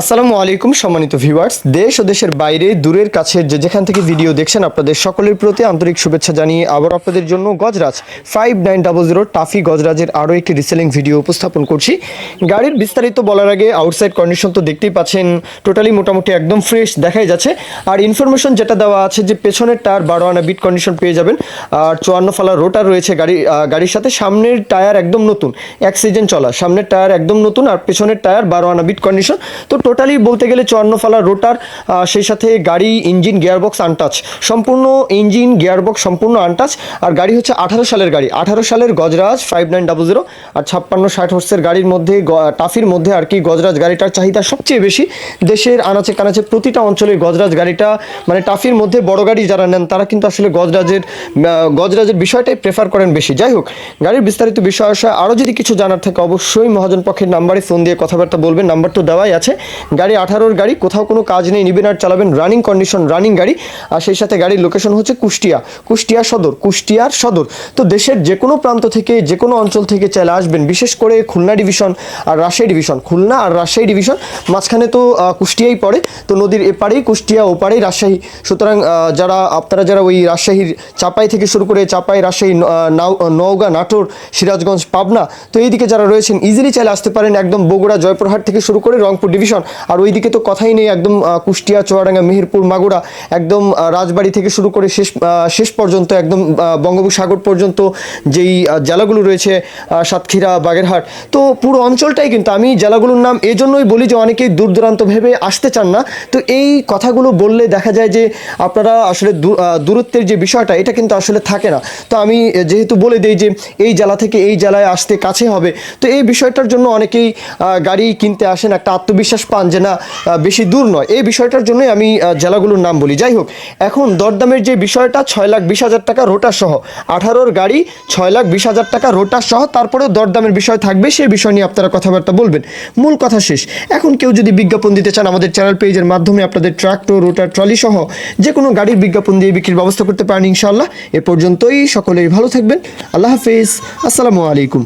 আসসালামু আলাইকুম, সম্মানিত ভিউয়ার্স দেশ ও দেশের বাইরে, দূরের কাছের যে যেখান থেকে ভিডিও দেখছেন, আপনাদের সকলের প্রতি আন্তরিক শুভেচ্ছা জানিয়ে আবার আপনাদের জন্য Gajraj five nine double zero toffee গজরাজের আরও একটি রিসেলিং ভিডিও উপস্থাপন করছি। গাড়ির বিস্তারিত বলার আগে আউটসাইড কন্ডিশন তো দেখতেই পাচ্ছেন টোটালি মোটামুটি একদম ফ্রেশ দেখাই যাচ্ছে। আর ইনফরমেশন যেটা দেওয়া আছে যে পেছনের টায়ার বারো আনা বিট কন্ডিশন পেয়ে যাবেন, আর চুয়ান্ন ফালা রোটার রয়েছে গাড়ি গাড়ির সাথে। সামনের টায়ার একদম নতুন এক সিজন চলা, সামনের টায়ার একদম নতুন, আর পেছনের টায়ার বারো আনা বিট কন্ডিশন তো টোটালি বলতে গেলে চুয়ান্ন ফালা রোটার সেই সাথে গাড়ি ইঞ্জিন গিয়ারবক্স আনটাচ সম্পূর্ণ ইঞ্জিন গিয়ারবক্স সম্পূর্ণ আনটাচ আর গাড়ি হচ্ছে আঠারো সালের গাড়ি। আঠারো সালের Gajraj five nine double zero আর ছাপ্পান্ন ষাট হর্সের গাড়ির মধ্যে টাফির মধ্যে আর কি গজরাজ গাড়িটার চাহিদা সবচেয়ে বেশি। দেশের আনাচে কানাচে প্রতিটা অঞ্চলে গজরাজ গাড়িটা মানে টাফির মধ্যে বড় গাড়ি যারা নেন, তারা কিন্তু আসলে গজরাজের গজরাজের বিষয়টাই প্রেফার করেন বেশি। যাই হোক, গাড়ির বিস্তারিত বিষয় আসা আরও যদি কিছু জানার থাকে, অবশ্যই মহাজন পক্ষের নাম্বারে ফোন দিয়ে কথাবার্তা বলবেন। নাম্বার তো দেওয়াই আছে। গাড়ি আঠারোর গাড়ি, কোথাও কোনো কাজ নেই, নিবেন আর চালাবেন রানিং কন্ডিশন রানিং গাড়ি। আর সেই সাথে গাড়ির লোকেশন হচ্ছে কুষ্টিয়া কুষ্টিয়া সদর, কুষ্টিয়ার সদর। তো দেশের যে কোনো প্রান্ত থেকে যে কোনো অঞ্চল থেকে চাইলে আসবেন, বিশেষ করে খুলনা ডিভিশন আর রাজশাহী ডিভিশন খুলনা আর রাজশাহী ডিভিশন মাঝখানে তো কুষ্টিয়াই পড়ে। তো নদীর এপারেই, কুষ্টিয়া ওপারেই রাজশাহী। সুতরাং যারা, আপনারা যারা ওই রাজশাহীর চাপাই থেকে শুরু করে চাপাই, রাজশাহী নাও- নওগাঁ, নাটোর, সিরাজগঞ্জ, পাবনা, তো এইদিকে যারা রয়েছেন ইজিলি চাইলে আসতে পারেন একদম বগুড়া, জয়পুরহাট থেকে শুরু করে রংপুর ডিভিশন আর ওইদিকে তো কথাই নেই একদম কুষ্টিয়া, চুয়াডাঙ্গা, মেহেরপুর, মাগুরা, একদম রাজবাড়ি থেকে শুরু করে শেষ শেষ পর্যন্ত একদম বঙ্গোপসাগর পর্যন্ত যেই জেলাগুলো রয়েছে সাতক্ষীরা, বাগেরহাট। তো পুরো অঞ্চলটাই কিন্তু আমি জেলাগুলোর নাম এই জন্যই বলি যে অনেকেই দূর দূরান্ত ভেবে আসতে চান না। তো এই কথাগুলো বললে দেখা যায় যে আপনারা আসলে দূরত্বের যে বিষয়টা, এটা কিন্তু আসলে থাকে না। তো আমি যেহেতু বলে দিই যে এই জেলা থেকে এই জেলায় আসতে কাছে হবে, তো এই বিষয়টার জন্য অনেকেই গাড়ি কিনতে আসেন, একটা আত্মবিশ্বাস পান যে না বেশি দূর নয়। এই বিষয়টার জন্যই আমি জেলাগুলোর নাম বলি। যাই হোক, এখন দরদামের যে বিষয়টা, ছয় লাখ বিশ হাজার টাকা রোটার সহ, আঠারোর গাড়ি, ছয় লাখ বিশ হাজার টাকা রোটার সহ, তারপরেও দরদামের বিষয় থাকবে, সেই বিষয় নিয়ে আপনারা কথাবার্তা বলবেন। মূল কথা শেষ। এখন কেউ যদি বিজ্ঞাপন দিতে চান, আমাদের চ্যানেল পেজের মাধ্যমে আপনাদের ট্রাক্টর, রোটার, ট্রলি সহ যে কোনো গাড়ির বিজ্ঞাপন দিয়ে বিক্রির ব্যবস্থা করতে পারেন ইনশাল্লাহ এ পর্যন্তই, সকলেই ভালো থাকবেন। আল্লাহ হাফেজ। আসসালামু আলাইকুম।